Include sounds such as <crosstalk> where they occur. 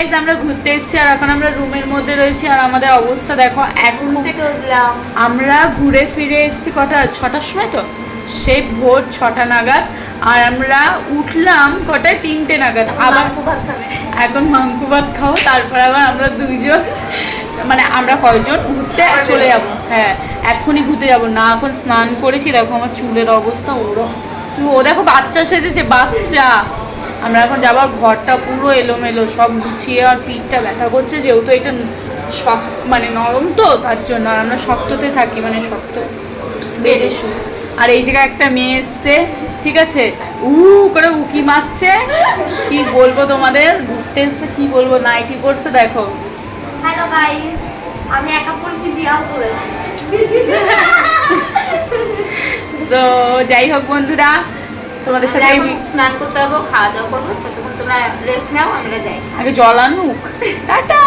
Guys, আমরা ঘুরতে এসেছি আর এখন আমরা রুমের মধ্যে রয়েছি। আর আমাদের অবস্থা দেখো এখন থেকে উঠলাম। আমরা ঘুরে ফিরে এসেছি কটা ছটার সময় তো? সেই ভোর ছটা নাগাদ। আর আমরা উঠলাম কটায়? তিনটে নাগাদ। আবার এখন মাংস ভাত খাব তারপর আবার আমরা দুইজন মানে আমরা কয়জন ঘুরতে চলে যাব। হ্যাঁ এক্ষুনি ঘুরতে যাব। না এখন স্নান করেছি। দেখো আমার চুলের অবস্থা ওরও ও দেখো বাচ্চা সেজেছে বাচ্চা। আমরা এখন যাবার ঘরটা পুরো এলোমেলো সব গুছিয়ে আর পিঠটা ব্যথা করছে যেহেতু এটা শক্ত মানে নরম তো তার জন্য আর আমরা শক্ততে থাকি মানে শক্ত বেড়ে শুয়ে। আর এই জায়গায় একটা মেয়ে এসছে ঠিক আছে? উ করে উকি মারছে। কি বলব তোমাদের? ঘুরতে এসছে কি বলব? নাইটি পরছে দেখো। হ্যালো গাইস আমি একা বিয়াও করেছি তো যাই হোক বন্ধুরা তোমাদের সাথে স্নান করতে হবে খাওয়া দাওয়া করব ততক্ষণ তোমরা রেস্ট নাও আমরা যাই। আগে জল আনুক। <laughs> টাটা!